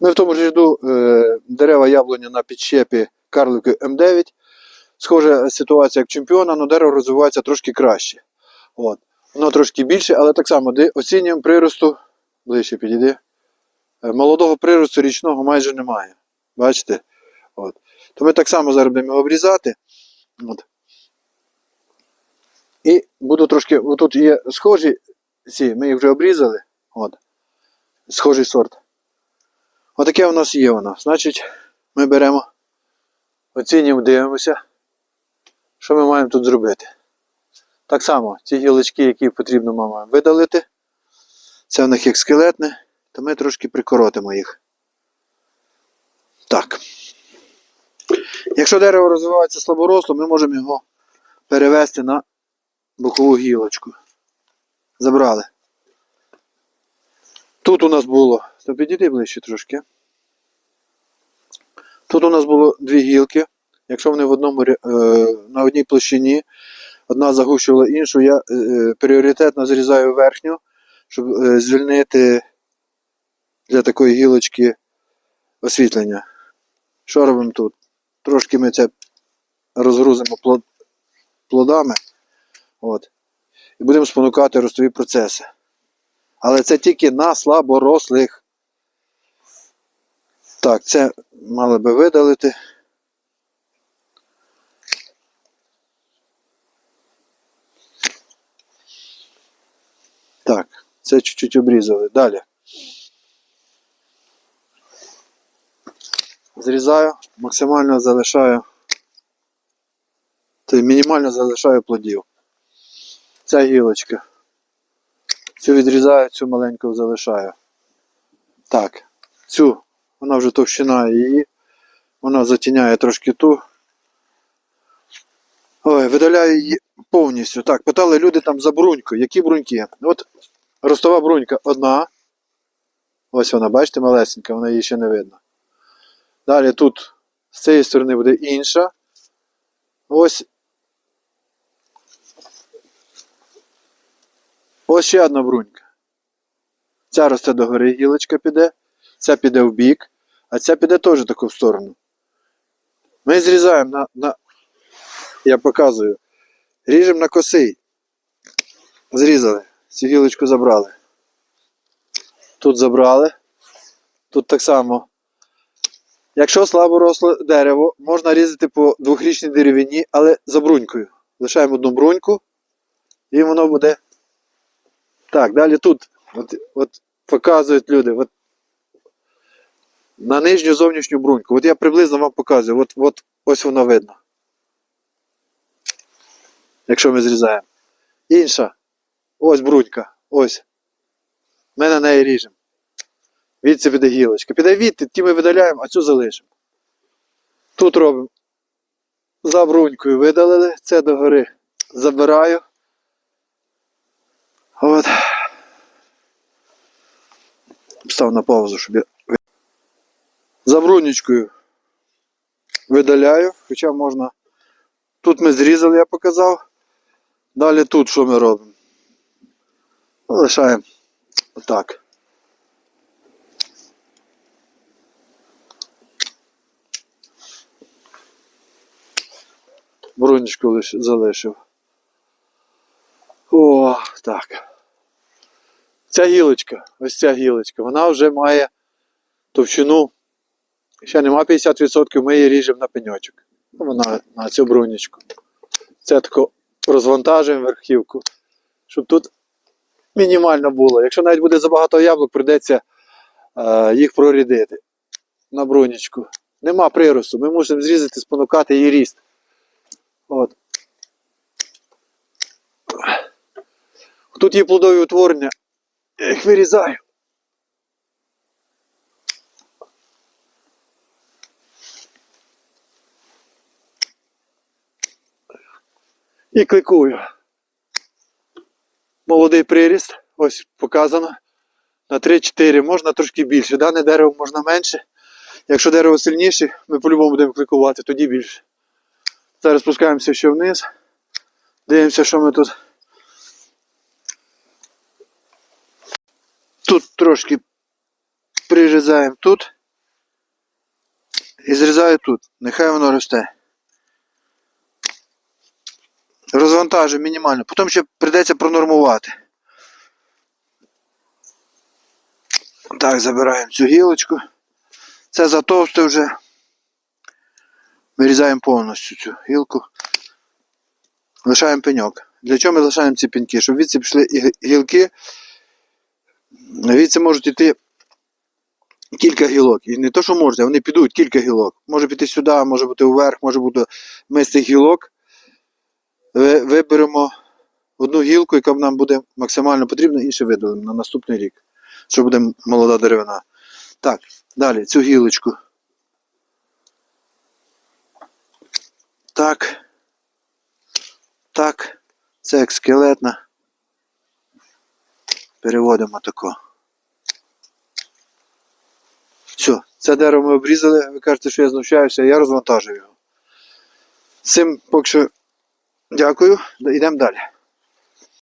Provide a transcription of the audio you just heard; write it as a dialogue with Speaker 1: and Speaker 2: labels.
Speaker 1: Ми в тому ж ряду е, дерева яблуня на підщепі карлики М9. Схожа ситуація як чемпіона, але дерево розвивається трошки краще. От. Воно трошки більше, але так само оцінюємо приросту, ближче підійди. Е, Молодого приросту річного майже немає. Бачите? От. То ми так само зараз будемо обрізати. От. І буду трошки. Тут є схожі ці, ми їх вже обрізали. От. Схожий сорт. Отаке у нас є воно. Значить, ми беремо, оцінюємо, дивимося, що ми маємо тут зробити. Так само, ці гілочки, які потрібно маємо видалити. Це в них як скелетне, то ми трошки прикоротимо їх. Так. Якщо дерево розвивається слаборосло, ми можемо його перевести на бокову гілочку. Забрали. Тут у нас було, то підійди ближче трошки. Тут у нас було дві гілки. Якщо вони в одному, е, на одній площині, одна загущувала іншу, я е, е, пріоритетно зрізаю верхню, щоб звільнити для такої гілочки освітлення. Що робимо тут? Трошки ми це розгрузимо плод- плодами. От. І будемо спонукати ростові процеси. Але це тільки на слаборослих. Так, це мали би видалити. Так, це чуть-чуть обрізали. Далі. Зрізаю, максимально залишаю. Тобто мінімально залишаю плодів. Ця гілочка. Цю відрізаю, цю маленьку залишаю. Так, цю, вона вже товщина її. Вона затіняє трошки ту. Ой, видаляю її повністю. Так, питали люди там за бруньку. Які бруньки? От ростова брунька одна. Ось вона, бачите, малесенька, вона її ще не видно. Далі тут з цієї сторони буде інша. Ось. Ось ще одна брунька. Ця росте догори гілочка піде, ця піде в бік, а ця піде теж таку в сторону. Ми зрізаємо на, на я показую. Ріжемо на косий. Зрізали. Цю гілочку забрали. Тут забрали. Тут так само. Якщо слабо росле дерево, можна різати по двохрічній деревині, але за брунькою. Лишаємо одну бруньку, і воно буде. Так, далі тут. От, от показують люди. От, на нижню зовнішню бруньку. От я приблизно вам показую. От, от ось воно видно. Якщо ми зрізаємо. Інша. Ось брунька. Ось. Ми на неї ріжемо. Відси піде гілочка. Піде відти, ті ми видаляємо, а цю залишимо. Тут робимо. За брунькою видалили, це догори забираю. От. Став на паузу, щоб я. За брунічкою видаляю, хоча можна. Тут ми зрізали, я показав. Далі тут що ми робимо? Лишаємо отак. Брунічку залишив. Так. Ця гілочка, ось ця гілочка, вона вже має товщину. Ще нема 50%, ми її ріжемо на пеньочок. Ну, Вона на цю брунічку. Це тако розвантажуємо верхівку, щоб тут мінімально було. Якщо навіть буде забагато яблук, прийдеться е, їх прорідити на брунічку. Нема приросту, ми мусимо зрізати, спонукати її ріст. От. Тут є плодові утворення. Я їх вирізаю. І кликую. Молодий приріст, ось показано. На 3-4, можна трошки більше. Дане дерево можна менше. Якщо дерево сильніше, ми по-любому будемо кликувати, тоді більше. Зараз спускаємося ще вниз. Дивимося, що ми тут. Тут трошки прирізаємо тут. І зрізаю тут. Нехай воно росте. Розвантажую мінімально. Потім ще прийдеться пронормувати. Так, забираємо цю гілочку. Це затовсте вже. Вирізаємо повністю цю гілку. Лишаємо пеньок. Для чого ми лишаємо ці пеньки? Щоб відси пішли гілки. Відси можуть йти кілька гілок. І не то, що можуть, а вони підуть кілька гілок. Може піти сюди, може бути вверх, може бути. Ми з цих гілок виберемо одну гілку, яка нам буде максимально потрібна, інше видалимо на наступний рік. Що буде молода деревина. Так, далі цю гілочку. Так. Так. Це як скелетна. Переводимо тако. Все, це дерево ми обрізали. Ви кажете, що я знущаюся, я розвантажую його. Цим поки що дякую. Йдемо далі.